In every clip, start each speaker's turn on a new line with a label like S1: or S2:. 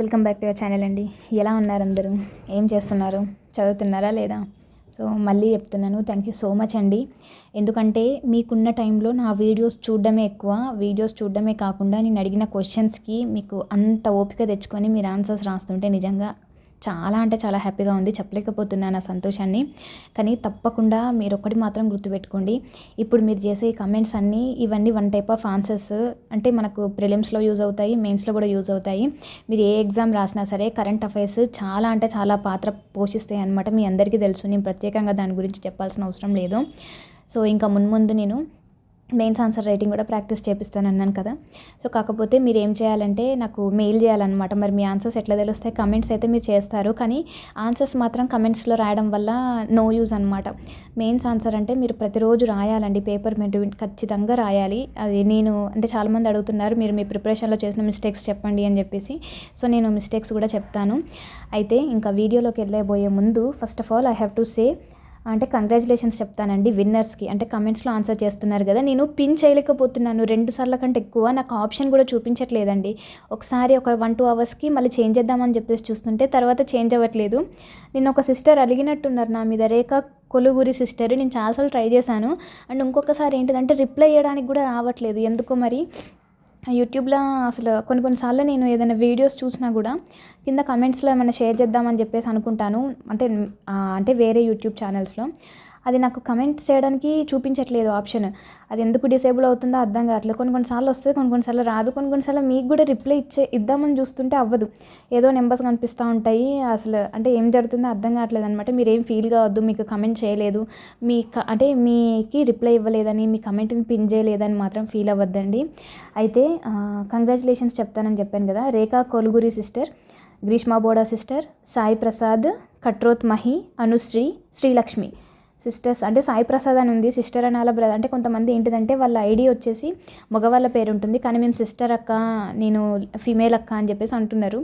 S1: Welcome back to your channel అండి. ఎలా ఉన్నారు అందరూ? ఏం చేస్తున్నారు? చదువుతున్నారా లేదా? సో మళ్ళీ చెప్తున్నాను. థ్యాంక్ యూ సో మచ్ అండి. ఎందుకంటే మీకున్న టైంలో నా వీడియోస్ చూడడమే ఎక్కువ. వీడియోస్ చూడడమే కాకుండా నేను అడిగిన క్వశ్చన్స్కి మీకు అంత ఓపిక తెచ్చుకొని మీరు ఆన్సర్స్ రాస్తుంటే నిజంగా చాలా అంటే చాలా హ్యాపీగా ఉంది. చెప్పలేకపోతున్నాను ఆ సంతోషాన్ని. కానీ తప్పకుండా మీరు ఒకటి మాత్రం గుర్తుపెట్టుకోండి. ఇప్పుడు మీరు చేసే కమెంట్స్ అన్నీ ఇవన్నీ వన్ టైప్ ఆఫ్ ఆన్సర్స్ అంటే మనకు ప్రిలిమ్స్లో యూజ్ అవుతాయి మెయిన్స్లో కూడా యూజ్ అవుతాయి. మీరు ఏ ఎగ్జామ్ రాసినా సరే కరెంట్ అఫైర్స్ చాలా అంటే చాలా పాత్ర పోషిస్తాయి అనమాట మీ అందరికీ తెలుసు. నేను ప్రత్యేకంగా దాని గురించి చెప్పాల్సిన అవసరం లేదు. సో ఇంకా మున్ముందు నేను మెయిన్స్ ఆన్సర్ రైటింగ్ కూడా ప్రాక్టీస్ చేపిస్తాను అన్నాను కదా. సో కాకపోతే మీరు ఏం చేయాలంటే నాకు మెయిల్ చేయాలన్నమాట. మరి మీ ఆన్సర్స్ ఎట్లా తెలుస్తాయి? కమెంట్స్ అయితే మీరు చేస్తారు. కానీ ఆన్సర్స్ మాత్రం కమెంట్స్లో రాయడం వల్ల నో యూజ్ అనమాట మెయిన్స్ ఆన్సర్ అంటే మీరు ప్రతిరోజు రాయాలండి. పేపర్ మెంట్ ఖచ్చితంగా రాయాలి. అది నేను అంటే చాలామంది అడుగుతున్నారు మీరు మీ ప్రిపరేషన్లో చేసిన మిస్టేక్స్ చెప్పండి అని చెప్పేసి. సో నేను మిస్టేక్స్ కూడా చెప్తాను. అయితే ఇంకా వీడియోలోకి వెళ్ళబోయే ముందు first of all I have to say అంటే కంగ్రాచులేషన్స్ చెప్తానండి విన్నర్స్కి అంటే కమెంట్స్లో ఆన్సర్ చేస్తున్నారు కదా నేను పిన్ చేయలేకపోతున్నాను రెండు సార్ల కంటే ఎక్కువ. నాకు ఆప్షన్ కూడా చూపించట్లేదండి. ఒకసారి ఒక వన్ టూ అవర్స్కి మళ్ళీ చేంజ్ చేద్దామని చెప్పేసి చూస్తుంటే తర్వాత చేంజ్ అవ్వట్లేదు. నేను ఒక సిస్టర్ అడిగినట్టున్నారు నా మీద రేఖ కొలుగురి సిస్టర్ నేను చాలాసార్లు ట్రై చేశాను. అండ్ ఇంకొకసారి ఏంటిదంటే రిప్లై చేయడానికి కూడా రావట్లేదు. ఎందుకో మరి? యూట్యూబ్లో అసలు కొన్ని కొన్నిసార్లు నేను ఏదైనా వీడియోస్ చూసినా కూడా కింద కమెంట్స్లో ఏమైనా షేర్ చేద్దామని చెప్పేసి అనుకుంటాను. అంటే అంటే వేరే యూట్యూబ్ ఛానల్స్లో. అది నాకు కమెంట్ చేయడానికి చూపించట్లేదు ఆప్షన్ అది ఎందుకు డిసేబుల్ అవుతుందో అర్థం కావట్లేదు. కొన్ని కొన్నిసార్లు వస్తుంది కొన్ని కొన్నిసార్లు రాదు. కొన్ని కొన్నిసార్లు మీకు కూడా రిప్లై ఇచ్చే ఇద్దామని చూస్తుంటే అవ్వదు. ఏదో నెంబర్స్ కనిపిస్తూ ఉంటాయి. అసలు అంటే ఏం జరుగుతుందో అర్థం కావట్లేదు అనమాట మీరు ఏం ఫీల్ కావద్దు మీకు కమెంట్ చేయలేదు. మీ అంటే మీకి రిప్లై ఇవ్వలేదని మీ కమెంట్ని పిన్ చేయలేదని మాత్రం ఫీల్ అవ్వద్దండి. అయితే కంగ్రాచులేషన్స్ చెప్తానని చెప్పాను కదా. Rekha Koluguri sister Grishma Boda sister Sai Prasad Katroth Mahi Anushri Srilakshmi. Sisters అంటే సాయి ప్రసాద్ అని ఉంది సిస్టర్ అనాల బ్రదర్ అంటే కొంతమంది ఏంటిదంటే వాళ్ళ ఐడి వచ్చేసి మగవాళ్ళ పేరు ఉంటుంది కానీ మేము సిస్టర్ అక్క నేను ఫీమేల్ అక్క అని చెప్పేసి అంటున్నారు.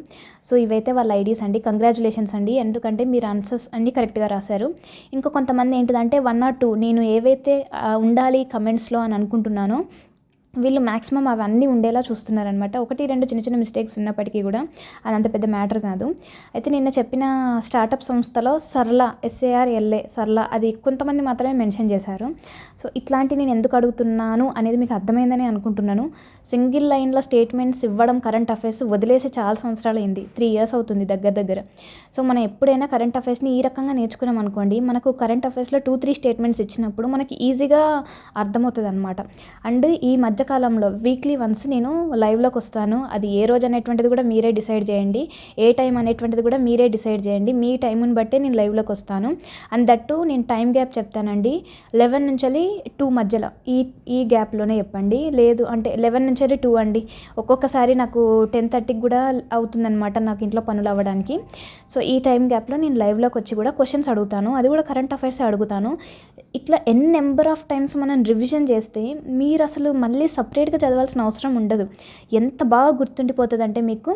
S1: సో ఇవైతే వాళ్ళ ఐడీస్ అండి కంగ్రాచులేషన్స్ అండి ఎందుకంటే మీరు ఆన్సర్స్ అన్నీ కరెక్ట్గా రాశారు. ఇంకా కొంతమంది ఏంటిదంటే వన్ ఆర్ టూ నేను ఏవైతే ఉండాలి కమెంట్స్లో అని అనుకుంటున్నానో వీళ్ళు మ్యాక్సిమం అవన్నీ ఉండేలా చూస్తున్నారనమాట ఒకటి రెండు చిన్న చిన్న మిస్టేక్స్ ఉన్నప్పటికీ కూడా అదంత పెద్ద మ్యాటర్ కాదు. అయితే నిన్న చెప్పిన స్టార్టప్ సంస్థలో సర్ల ఎస్ఏఆర్ ఎల్ఏ సర్ల అది కొంతమంది మాత్రమే మెన్షన్ చేశారు. సో ఇట్లాంటి నేను ఎందుకు అడుగుతున్నాను అనేది మీకు అర్థమైందని అనుకుంటున్నాను. సింగిల్ లైన్లో స్టేట్మెంట్స్ ఇవ్వడం కరెంట్ అఫైర్స్ వదిలేసి చాలా సంవత్సరాలు అయింది. త్రీ ఇయర్స్ అవుతుంది దగ్గర దగ్గర. సో మనం ఎప్పుడైనా కరెంట్ అఫైర్స్ని ఈ రకంగా నేర్చుకున్నాం అనుకోండి మనకు కరెంట్ అఫైర్స్లో టూ త్రీ స్టేట్మెంట్స్ ఇచ్చినప్పుడు మనకి ఈజీగా అర్థమవుతుంది అనమాట అండ్ ఈ మధ్య మధ్యకాలంలో వీక్లీ వన్స్ నేను లైవ్లోకి వస్తాను. అది ఏ రోజు అనేటువంటిది కూడా మీరే డిసైడ్ చేయండి. ఏ టైం అనేటువంటిది కూడా మీరే డిసైడ్ చేయండి. మీ టైంని బట్టే నేను లైవ్లోకి వస్తాను. అండ్ దట్టు నేను టైం గ్యాప్ చెప్తానండి. లెవెన్ నుంచి టూ మధ్యలో. ఈ ఈ గ్యాప్లోనే చెప్పండి. లేదు అంటే లెవెన్ నుంచి టూ అండి. ఒక్కొక్కసారి నాకు టెన్ థర్టీకి కూడా అవుతుందన్నమాట నాకు ఇంట్లో పనులు అవ్వడానికి. సో ఈ టైం గ్యాప్లో నేను లైవ్లోకి వచ్చి కూడా క్వశ్చన్స్ అడుగుతాను. అది కూడా కరెంట్ అఫైర్స్ అడుగుతాను. ఇట్లా ఎన్ నెంబర్ ఆఫ్ టైమ్స్ మనం రివిజన్ చేస్తే మీరు అసలు మళ్ళీ సపరేట్గా చదవాల్సిన అవసరం ఉండదు. ఎంత బాగా గుర్తుండిపోతుంది అంటే మీకు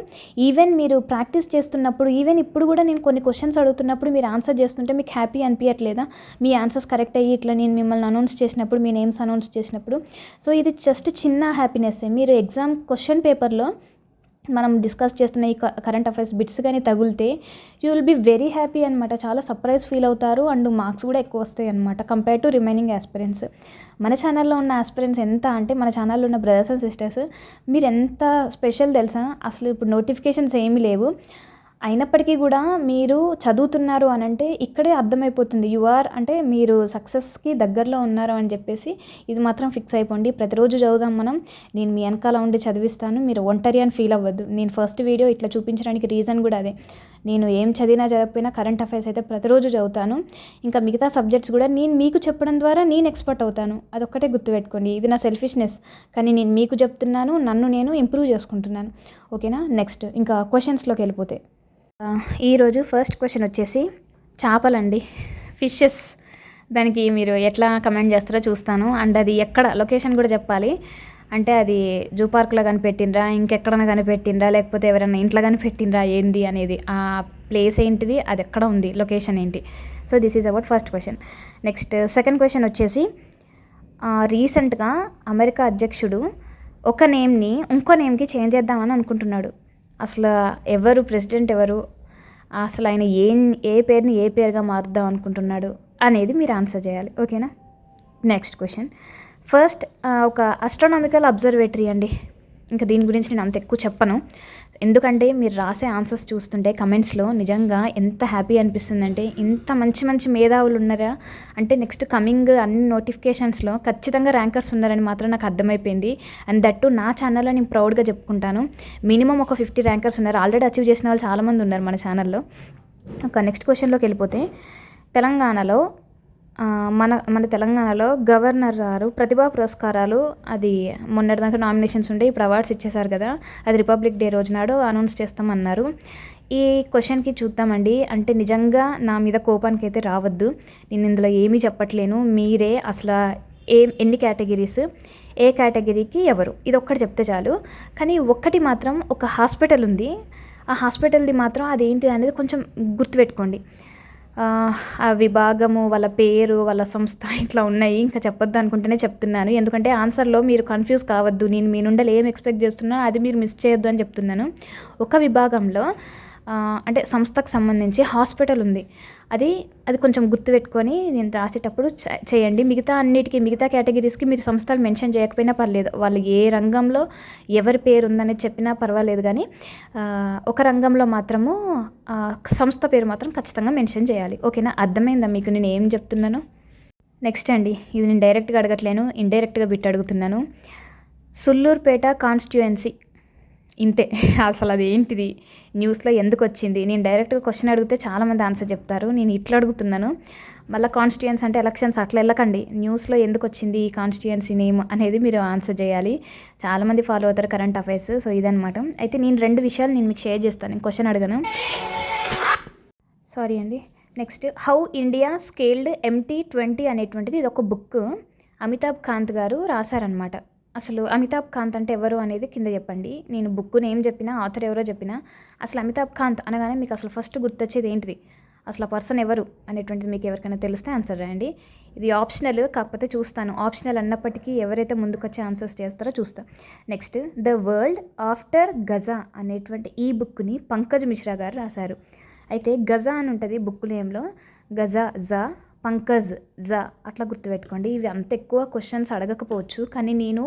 S1: ఈవెన్ మీరు ప్రాక్టీస్ చేస్తున్నప్పుడు ఈవెన్ ఇప్పుడు కూడా నేను కొన్ని క్వశ్చన్స్ అడుగుతున్నప్పుడు మీరు ఆన్సర్ చేస్తుంటే మీకు హ్యాపీ అనిపించట్లేదా మీ ఆన్సర్స్ కరెక్ట్ అయ్యి ఇట్లా నేను మిమ్మల్ని అనౌన్స్ చేసినప్పుడు మీ నేమ్స్ అనౌన్స్ చేసినప్పుడు. సో ఇది జస్ట్ చిన్న హ్యాపీనెస్ మీరు ఎగ్జామ్ క్వశ్చన్ పేపర్లో మనం డిస్కస్ చేస్తున్న ఈ కరెంట్ అఫైర్స్ బిట్స్ కానీ తగిలితే you will be very happy అనమాట చాలా సర్ప్రైజ్ ఫీల్ అవుతారు. అండ్ మార్క్స్ కూడా ఎక్కువ వస్తాయి అనమాట కంపేర్ టు రిమైనింగ్ ఆస్పిరెంట్స్ మన ఛానల్లో ఉన్న ఆస్పిరెంట్స్ ఎంత అంటే మన ఛానల్లో ఉన్న బ్రదర్స్ అండ్ సిస్టర్స్ మీరు ఎంత స్పెషల్ తెలుసా? అసలు ఇప్పుడు నోటిఫికేషన్స్ ఏమీ లేవు. అయినప్పటికీ కూడా మీరు చదువుతున్నారు అని అంటే ఇక్కడే అర్థమైపోతుంది. యు ఆర్ అంటే మీరు సక్సెస్కి దగ్గరలో ఉన్నారు అని చెప్పేసి ఇది మాత్రం ఫిక్స్ అయిపోండి. ప్రతిరోజు చదువుదాం మనం. నేను మీ వెనకాల ఉండి చదివిస్తాను. మీరు ఒంటరి అని ఫీల్ అవ్వద్దు. నేను ఫస్ట్ వీడియో ఇట్లా చూపించడానికి రీజన్ కూడా అదే. నేను ఏం చదివినా చదవకపోయినా కరెంట్ అఫైర్స్ అయితే ప్రతిరోజు చదువుతాను. ఇంకా మిగతా సబ్జెక్ట్స్ కూడా నేను మీకు చెప్పడం ద్వారా నేను ఎక్స్పర్ట్ అవుతాను. అదొక్కటే గుర్తుపెట్టుకోండి. ఇది నా సెల్ఫిష్నెస్ కానీ నేను మీకు చెప్తున్నాను నన్ను నేను ఇంప్రూవ్ చేసుకుంటున్నాను. ఓకేనా నెక్స్ట్ ఇంకా క్వశ్చన్స్లోకి వెళ్ళిపోతే. ఈరోజు ఫస్ట్ క్వశ్చన్ వచ్చేసి చేపలండి ఫిషెస్ దానికి మీరు ఎట్లా కమెంట్ చేస్తారో చూస్తాను. అండ్ అది ఎక్కడ లొకేషన్ కూడా చెప్పాలి. అంటే అది జూ పార్క్లో కనిపెట్టిండ్రా ఇంకెక్కడన్నా కనిపెట్టిండ్రా లేకపోతే ఎవరైనా ఇంట్లో కనిపెట్టిండ్రా ఏంది అనేది. ఆ ప్లేస్ ఏంటిది అది ఎక్కడ ఉంది లొకేషన్ ఏంటి. So this is about first question next second question వచ్చేసి రీసెంట్గా అమెరికా అధ్యక్షుడు ఒక నేమ్ని ఇంకో నేమ్కి చేంజ్ చేద్దామని అనుకుంటున్నాడు. అసలు ఎవరు ప్రెసిడెంట్ ఎవరు? అసలు ఆయన ఏం ఏ పేరుని ఏ పేరుగా మారుద్దాం అనుకుంటున్నాడు అనేది మీరు ఆన్సర్ చేయాలి. ఓకేనా? Next question. ఫస్ట్ ఒక అస్ట్రానామికల్ అబ్జర్వేటరీ అండి. ఇంకా దీని గురించి నేను అంత ఎక్కువ చెప్పను. ఎందుకంటే మీరు రాసే ఆన్సర్స్ చూస్తుంటే కమెంట్స్లో నిజంగా ఎంత హ్యాపీ అనిపిస్తుందంటే ఇంత మంచి మంచి మేధావులు ఉన్నారా? అంటే నెక్స్ట్ కమింగ్ అన్ని నోటిఫికేషన్స్లో ఖచ్చితంగా ర్యాంకర్స్ ఉన్నారని మాత్రం నాకు అర్థమైపోయింది. అండ్ దట్టు నా ఛానల్లో నేను ప్రౌడ్గా చెప్పుకుంటాను. మినిమం ఒక ఫిఫ్టీ ర్యాంకర్స్ ఉన్నారు. ఆల్రెడీ అచీవ్ చేసిన వాళ్ళు చాలామంది ఉన్నారు మన ఛానల్లో. ఒక నెక్స్ట్ క్వశ్చన్లోకి వెళ్ళిపోతే తెలంగాణలో మన మన తెలంగాణలో గవర్నర్ గారు ప్రతిభా పురస్కారాలు అది మొన్నటిదాకా నామినేషన్స్ ఉండే ఇప్పుడు అవార్డ్స్ ఇచ్చేశారు కదా అది రిపబ్లిక్ డే రోజు నాడు అనౌన్స్ చేస్తామన్నారు. ఈ క్వశ్చన్కి చూద్దామండి. అంటే నిజంగా నా మీద కోపానికి అయితే రావద్దు. నేను ఇందులో ఏమీ చెప్పట్లేను. మీరే అసలు ఏ ఎన్ని కేటగిరీస్ ఏ కేటగిరీకి ఎవరు? ఇది ఒక్కటి చెప్తే చాలు. కానీ ఒక్కటి మాత్రం ఒక హాస్పిటల్ ఉంది. ఆ హాస్పిటల్ది మాత్రం అది ఏంటి అనేది కొంచెం గుర్తుపెట్టుకోండి. ఆ, విభాగము వాళ్ళ పేరు వాళ్ళ సంస్థ ఇట్లా ఉన్నాయి. ఇంకా చెప్పొద్దు అనుకుంటేనే చెప్తున్నాను. ఎందుకంటే ఆన్సర్లో మీరు కన్ఫ్యూజ్ కావద్దు. నేను మీ నుండి ఏం ఎక్స్పెక్ట్ చేస్తున్నానో అది మీరు మిస్ చేయొద్దు అని చెప్తున్నాను. ఒక విభాగంలో అంటే సంస్థకు సంబంధించి హాస్పిటల్ ఉంది. అది అది కొంచెం గుర్తుపెట్టుకొని నేను రాసేటప్పుడు చ- చేయండి. మిగతా అన్నిటికీ మిగతా కేటగిరీస్కి మీరు సంస్థలు మెన్షన్ చేయకపోయినా పర్లేదు. వాళ్ళు ఏ రంగంలో ఎవరి పేరు ఉందని చెప్పినా పర్వాలేదు కానీ ఒక రంగంలో మాత్రము సంస్థ పేరు మాత్రం ఖచ్చితంగా మెన్షన్ చేయాలి. ఓకేనా? అర్థమైందా మీకు? నేను ఏం చెప్తున్నాను? నెక్స్ట్ అండి. ఇది నేను డైరెక్ట్గా అడగట్లేను. ఇండైరెక్ట్గా బిట్ అడుగుతున్నాను. సుల్లూరుపేట కాన్స్టిట్యుయెన్సీ. ఇంతే. అసలు అది ఏంటిది? న్యూస్లో ఎందుకు వచ్చింది? నేను డైరెక్ట్గా క్వశ్చన్ అడిగితే చాలామంది ఆన్సర్ చెప్తారు. నేను ఇట్లా అడుగుతున్నాను. మళ్ళీ కాన్స్టిట్యుయెన్సీ అంటే ఎలక్షన్స్ అట్లా వెళ్ళకండి. న్యూస్లో ఎందుకు వచ్చింది ఈ కాన్స్టిట్యుయన్సీ నేమ్ అనేది మీరు ఆన్సర్ చేయాలి. చాలామంది ఫాలో అవుతారు కరెంట్ అఫైర్స్. సో ఇదనమాట అయితే నేను రెండు విషయాలు నేను మీకు షేర్ చేస్తాను. నేను క్వశ్చన్ అడగను. సారీ అండి. Next how India scaled M T twenty అనేటువంటిది ఇది ఒక బుక్ అమితాబ్ కాంత్ గారు రాశారనమాట అసలు అమితాబ్ కాంత్ అంటే ఎవరు అనేది కింద చెప్పండి. నేను బుక్ నేమ్ చెప్పినా ఆథర్ ఎవరో చెప్పినా అసలు అమితాబ్ కాంత్ అనగానే మీకు అసలు ఫస్ట్ గుర్తొచ్చేది ఏంటిది? అసలు ఆ పర్సన్ ఎవరు అనేటువంటిది మీకు ఎవరికైనా తెలిస్తే ఆన్సర్ రాయండి. ఇది ఆప్షనల్ కాకపోతే చూస్తాను. ఆప్షనల్ అన్నప్పటికీ ఎవరైతే ముందుకొచ్చి ఆన్సర్స్ చేస్తారో చూస్తా. Next the world after Gaza అనేటువంటి ఈ బుక్ని పంకజ్ మిశ్రా గారు రాశారు. అయితే గజా అని ఉంటుంది బుక్ నేమ్లో. గజా జా పంకజ్ జా అట్లా గుర్తుపెట్టుకోండి. ఇవి అంత ఎక్కువ క్వశ్చన్స్ అడగకపోవచ్చు. కానీ నేను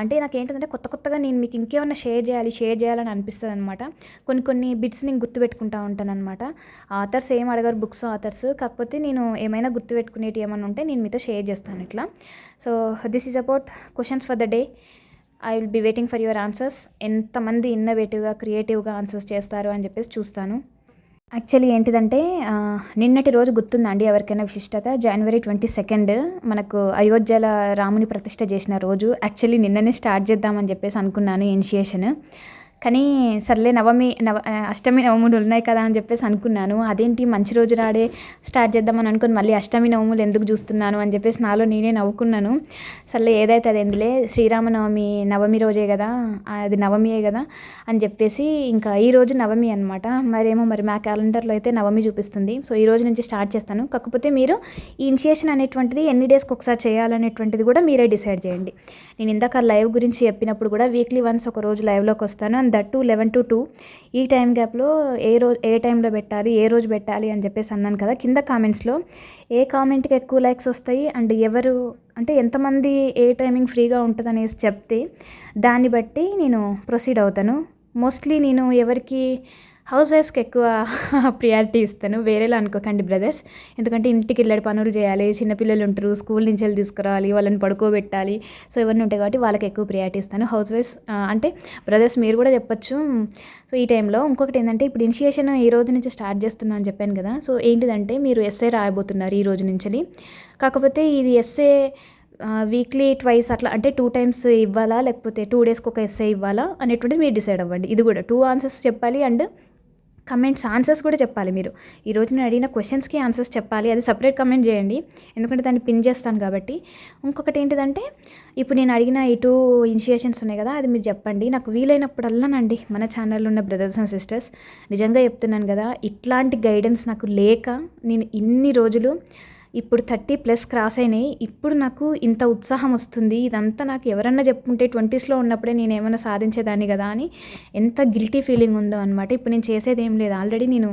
S1: అంటే నాకు ఏంటంటే కొత్త కొత్తగా నేను మీకు ఇంకేమన్నా షేర్ చేయాలి షేర్ చేయాలని అనిపిస్తుంది అనమాట కొన్ని కొన్ని బిట్స్ నేను గుర్తుపెట్టుకుంటా ఉంటాను అనమాట ఆథర్స్ ఏం అడగరు బుక్స్ ఆథర్స్ కాకపోతే నేను ఏమైనా గుర్తుపెట్టుకునేటి ఏమైనా ఉంటే నేను మీతో షేర్ చేస్తాను ఇట్లా. So this is about questions for the day I will be waiting for your answers ఎంతమంది ఇన్నోవేటివ్గా క్రియేటివ్గా ఆన్సర్స్ చేస్తారు అని చెప్పేసి చూస్తాను. యాక్చువల్లీ ఏంటిదంటే నిన్నటి రోజు గుర్తుందండి ఎవరికైనా విశిష్టత? జనవరి ట్వంటీ సెకండ్ మనకు అయోధ్యల రాముని ప్రతిష్ట చేసిన రోజు. యాక్చువల్లీ నిన్ననే స్టార్ట్ చేద్దామని చెప్పేసి అనుకున్నాను ఇనిషియేషన్ కానీ సర్లే నవమి నవ అష్టమి నవములు ఉన్నాయి కదా అని చెప్పేసి అనుకున్నాను. అదేంటి మంచి రోజు రాడే స్టార్ట్ చేద్దామని అనుకుని మళ్ళీ అష్టమి నవములు ఎందుకు చూస్తున్నాను అని చెప్పేసి నాలో నేనే నవ్వుకున్నాను. సర్లే ఏదైతే అది ఎందులే శ్రీరామనవమి నవమి రోజే కదా అది నవమియే కదా అని చెప్పేసి ఇంకా ఈ రోజు నవమి అనమాట మరేమో మరి మా క్యాలెండర్లో అయితే నవమి చూపిస్తుంది. సో ఈ రోజు నుంచి స్టార్ట్ చేస్తాను. కాకపోతే మీరు ఈ ఇనిషియేషన్ అనేటువంటిది ఎన్ని డేస్కి ఒకసారి చేయాలనేటువంటిది కూడా మీరే డిసైడ్ చేయండి. నేను ఇందాక లైవ్ గురించి చెప్పినప్పుడు కూడా వీక్లీ వన్స్ ఒక రోజు లైవ్లోకి వస్తాను. And that to eleven to two ఈ టైం గ్యాప్లో ఏ రోజు ఏ టైంలో పెట్టాలి ఏ రోజు పెట్టాలి అని చెప్పేసి అన్నాను కదా కింద కామెంట్స్లో ఏ కామెంట్కి ఎక్కువ లైక్స్ వస్తాయి అండ్ ఎవరు అంటే ఎంతమంది ఏ టైమింగ్ ఫ్రీగా ఉంటుంది అనేసి చెప్తే దాన్ని బట్టి నేను ప్రొసీడ్ అవుతాను. మోస్ట్లీ నేను ఎవరికి హౌస్ వైఫ్స్కి ఎక్కువ ప్రియారిటీ ఇస్తాను. వేరేలా అనుకోకండి బ్రదర్స్. ఎందుకంటే ఇంటికి వెళ్ళాడు పనులు చేయాలి చిన్నపిల్లలు ఉంటారు స్కూల్ నుంచి వెళ్ళి తీసుకురావాలి వాళ్ళని పడుకోబెట్టాలి. సో ఇవన్నీ ఉంటాయి కాబట్టి వాళ్ళకి ఎక్కువ ప్రియారిటీ ఇస్తాను. హౌస్ వైఫ్స్ అంటే బ్రదర్స్ మీరు కూడా చెప్పొచ్చు. సో ఈ టైంలో ఇంకొకటి ఏంటంటే ఇప్పుడు ఇనిషియేషన్ ఈ రోజు నుంచి స్టార్ట్ చేస్తున్నా అని చెప్పాను కదా. సో ఏంటిదంటే మీరు ఎస్ఏ రాయబోతున్నారు ఈ రోజు నుంచి కాకపోతే ఇది ఎస్ఏ వీక్లీ ట్వైస్ అట్లా అంటే టూ టైమ్స్ ఇవ్వాలా? లేకపోతే టూ డేస్కి ఒక ఎస్ఏ ఇవ్వాలా? అనేటువంటిది మీరు డిసైడ్ అవ్వండి. ఇది కూడా టూ ఆన్సర్స్ చెప్పాలి అండ్ కమెంట్స్ ఆన్సర్స్ కూడా చెప్పాలి మీరు. ఈ నేను అడిగిన క్వశ్చన్స్కి ఆన్సర్స్ చెప్పాలి. అది సపరేట్ కమెంట్ చేయండి. ఎందుకంటే దాన్ని పిన్ చేస్తాను కాబట్టి. ఇంకొకటి ఏంటిదంటే ఇప్పుడు నేను అడిగిన ఈ టూ ఇనిషియేషన్స్ ఉన్నాయి కదా అది మీరు చెప్పండి. నాకు వీలైనప్పుడల్లానండి మన ఛానల్లో ఉన్న బ్రదర్స్ అండ్ సిస్టర్స్ నిజంగా చెప్తున్నాను కదా ఇట్లాంటి గైడెన్స్ నాకు లేక నేను ఇన్ని రోజులు ఇప్పుడు థర్టీ ప్లస్ క్రాస్ అయినాయి. ఇప్పుడు నాకు ఇంత ఉత్సాహం వస్తుంది. ఇదంతా నాకు ఎవరన్నా చెప్పుకుంటే ట్వంటీస్లో ఉన్నప్పుడే నేను ఏమైనా సాధించేదాన్ని కదా అని ఎంత గిల్టీ ఫీలింగ్ ఉందో అనమాట ఇప్పుడు నేను చేసేది ఏం లేదు. ఆల్రెడీ నేను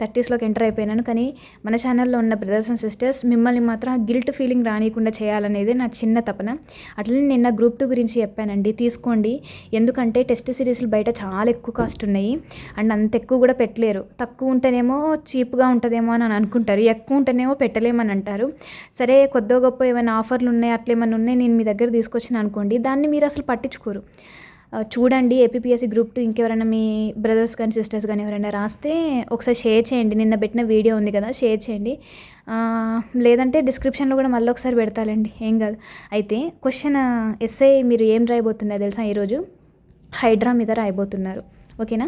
S1: థర్టీస్లోకి ఎంటర్ అయిపోయినాను. కానీ మన ఛానల్లో ఉన్న బ్రదర్స్ అండ్ సిస్టర్స్ మిమ్మల్ని మాత్రం గిల్ట్ ఫీలింగ్ రానియకుండా చేయాలనేది నా చిన్న తపన. అట్లనే నిన్న గ్రూప్ టూ గురించి చెప్పానండి. తీసుకోండి. ఎందుకంటే టెస్ట్ సిరీస్లు బయట చాలా ఎక్కువ కాస్ట్ ఉన్నాయి. అండ్ అంత ఎక్కువ కూడా పెట్టలేరు. తక్కువ ఉంటేనేమో చీప్గా ఉంటుందేమో అని అనుకుంటారు. ఎక్కువ ఉంటేనేమో పెట్టలేమని అంటారు. సరే కొద్దో గొప్ప ఏమైనా ఆఫర్లు ఉన్నాయి అట్లేమన్నా ఉన్నాయి నేను మీ దగ్గర తీసుకొచ్చిన అనుకోండి. దాన్ని మీరు అసలు పట్టించుకోరు. చూడండి ఏపీఎస్సీ గ్రూప్ టూ ఇంకెవరైనా మీ బ్రదర్స్ కానీ సిస్టర్స్ కానీ ఎవరైనా రాస్తే ఒకసారి షేర్ చేయండి. నిన్న పెట్టిన వీడియో ఉంది కదా షేర్ చేయండి. లేదంటే డిస్క్రిప్షన్లో కూడా మళ్ళీ ఒకసారి పెడతాలండి. ఏం కాదు. అయితే క్వశ్చన్ ఎస్ఐ మీరు ఏం రాయబోతున్నారు తెలుసా? ఈరోజు హైడ్రా మీద రాయబోతున్నారు. ఓకేనా?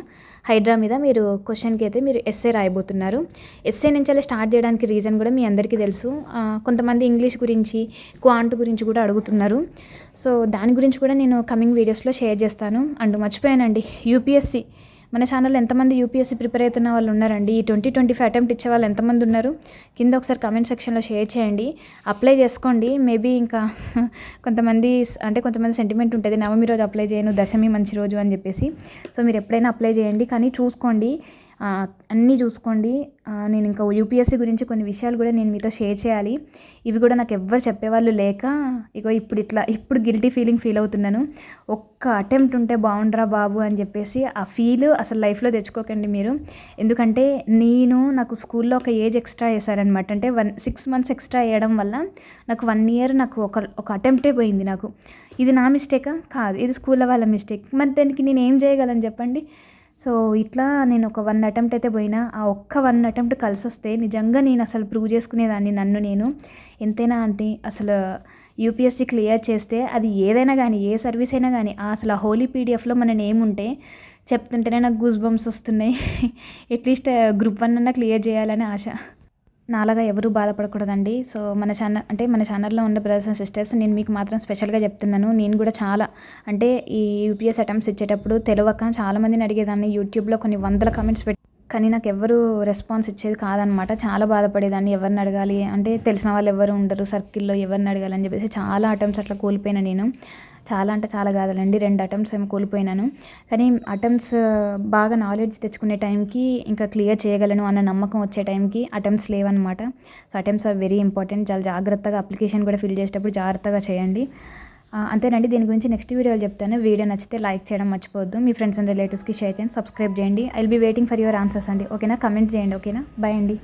S1: హైడ్రా మీద మీరు క్వశ్చన్కి అయితే మీరు ఎస్ఏ రాయబోతున్నారు. ఎస్ఏ నుంచి అలా స్టార్ట్ చేయడానికి రీజన్ కూడా మీ అందరికీ తెలుసు. కొంతమంది ఇంగ్లీష్ గురించి క్వాంట్ గురించి కూడా అడుగుతున్నారు. సో దాని గురించి కూడా నేను కమింగ్ వీడియోస్లో షేర్ చేస్తాను. అండ్ మర్చిపోయానండి యూపీఎస్సీ మన ఛానల్లో ఎంతమంది యూపీఎస్సీ ప్రిపేర్ అవుతున్న వాళ్ళు ఉన్నారండి? ఈ ట్వంటీ ట్వంటీ ఫైవ్ అటెంప్ట్ ఇచ్చే వాళ్ళు ఎంతమంది ఉన్నారు? కింద ఒకసారి కమెంట్ సెక్షన్లో షేర్ చేయండి. అప్లై చేసుకోండి. మేబీ ఇంకా కొంతమంది అంటే కొంతమంది సెంటిమెంట్ ఉంటుంది. నవమి రోజు అప్లై చేయను. దశమి మంచి రోజు అని చెప్పేసి. సో మీరు ఎప్పుడైనా అప్లై చేయండి. కానీ చూసుకోండి. అన్నీ చూసుకోండి. నేను ఇంకా యూపీఎస్సీ గురించి కొన్ని విషయాలు కూడా నేను మీతో షేర్ చేయాలి. ఇవి కూడా నాకు ఎవ్వరు చెప్పేవాళ్ళు లేక ఇగో ఇప్పుడు ఇట్లా ఇప్పుడు గిల్టీ ఫీలింగ్ ఫీల్ అవుతున్నాను. ఒక్క అటెంప్ట్ ఉంటే బాగుండ్రా బాబు అని చెప్పేసి ఆ ఫీల్ అసలు లైఫ్లో తెచ్చుకోకండి మీరు. ఎందుకంటే నేను నాకు స్కూల్లో ఒక ఏజ్ ఎక్స్ట్రా వేశారనమాట అంటే వన్ సిక్స్ మంత్స్ ఎక్స్ట్రా వేయడం వల్ల నాకు వన్ ఇయర్ నాకు ఒక ఒక అటెంప్టే పోయింది నాకు. ఇది నా మిస్టేకా కాదు. ఇది స్కూల్లో వాళ్ళ మిస్టేక్ మరి దానికి నేను ఏం చేయగలను చెప్పండి? సో ఇట్లా నేను ఒక వన్ అటెంప్ట్ అయితే పోయినా. ఆ ఒక్క వన్ అటెంప్ట్ కలిసి వస్తే నిజంగా నేను అసలు ప్రూవ్ చేసుకునేదాన్ని నన్ను నేను. ఎంతైనా అంటే అసలు యూపీఎస్సీ క్లియర్ చేస్తే అది ఏదైనా కానీ ఏ సర్వీస్ అయినా కానీ అసలు ఆ హోలీ పీడిఎఫ్లో మన నేమ్ ఉంటే చెప్తుంటేనే నాకు గూస్ బంప్స్ వస్తున్నాయి అట్లీస్ట్ గ్రూప్ వన్ అన్నా క్లియర్ చేయాలని ఆశ. నాలాగా ఎవరూ బాధపడకూడదండి. సో మన ఛానల్ అంటే మన ఛానల్లో ఉన్న బ్రదర్స్ అండ్ సిస్టర్స్ నేను మీకు మాత్రం స్పెషల్గా చెప్తున్నాను. నేను కూడా చాలా అంటే ఈ యూపీఎస్ అటెంప్ట్స్ ఇచ్చేటప్పుడు తెలియక చాలా మందిని అడిగేదాన్ని. యూట్యూబ్లో కొన్ని వందల కమెంట్స్ పెట్టి కానీ నాకు ఎవరు రెస్పాన్స్ ఇచ్చేది కాదనమాట. చాలా బాధపడేదాన్ని. ఎవరిని అడగాలి? అంటే తెలిసిన వాళ్ళు ఎవరు ఉండరు సర్కిల్లో ఎవరిని అడగాలి అని చెప్పేసి చాలా అటెంప్ట్స్ అట్లా కోల్పోయినా నేను. చాలా అంటే చాలా కాదులండి రెండు అటెంప్ట్స్ ఏమో కోల్పోయినాను. కానీ అటెంప్ట్స్ బాగా నాలెడ్జ్ తెచ్చుకునే టైంకి ఇంకా క్లియర్ చేయగలను అన్న నమ్మకం వచ్చే టైంకి అటెంప్ట్స్ లేవన్నమాట. So attempts are very important చాలా జాగ్రత్తగా అప్లికేషన్ కూడా ఫిల్ చేసేటప్పుడు జాగ్రత్తగా చేయండి. అంతేనండి. దీని గురించి నెక్స్ట్ వీడియోలో చెప్తాను. వీడియో నచ్చితే లైక్ చేయడం మర్చిపోవద్దు. మీ ఫ్రెండ్స్ అండ్ రిలేటివ్స్కి షేర్ చేయండి సబ్స్క్రైబ్ చేయండి. I will be waiting for your answers అండి ఓకేనా కమెంట్ చేయండి. ఓకేనా బాయ్ అండి.